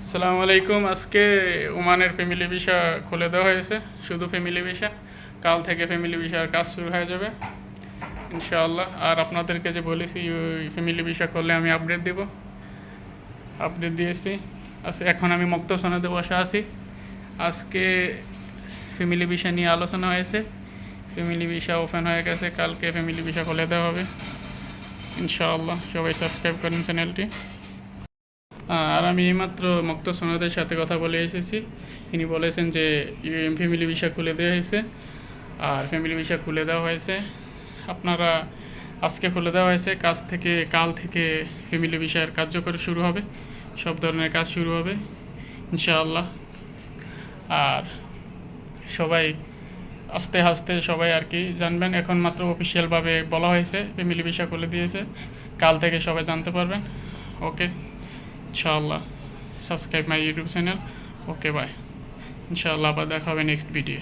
আসসালামু আলাইকুম। আজকে ওমানের ফ্যামিলি ভিসা খুলে দেওয়া হয়েছে, শুধু ফ্যামিলি ভিসা কাল থেকে ফ্যামিলি ভিসার কাজ শুরু হয়ে যাবে, ইনশাআল্লাহ। আর আপনাদেরকে যে বলেছি ফ্যামিলি ভিসা করলে আমি আপডেট দিব। আপডেট দিয়েছি। আচ্ছা এখন আমি মুক্ত সনদে বসে আছি। আজকে ফ্যামিলি ভিসা নিয়ে আলোচনা হয়েছে। ফ্যামিলি ভিসা ওপেন হয়ে গেছে। কালকে ফ্যামিলি ভিসা খুলে দেওয়া হবে। ইনশাআল্লাহ, সবাই সাবস্ক্রাইব করেন চ্যানেলটি আর আমি এইমাত্র মুক্ত সোনাদের সাথে কথা বলে এসেছি। তিনি বলেছেন যে ফ্যামিলি ভিসা খুলে দেওয়া হয়েছে। আর ফ্যামিলি ভিসা খুলে দেওয়া হয়েছে। আপনারা আজকে খুলে দেওয়া হয়েছে। কাজ থেকে, কাল থেকে ফ্যামিলি ভিসার কার্যকর শুরু হবে। সব ধরনের কাজ শুরু হবে, ইনশাআল্লাহ। আর সবাই আস্তে আস্তে সবাই আর কি জানবেন। এখন মাত্র অফিসিয়ালভাবে বলা হয়েছে ফ্যামিলি ভিসা খুলে দিয়েছে। কাল থেকে সবাই জানতে পারবেন। ওকে ইনশাআল্লাহ। Subscribe my YouTube channel okay bye ইনশাআল্লাহ আবার দেখা হবে নেক্সট ভিডিও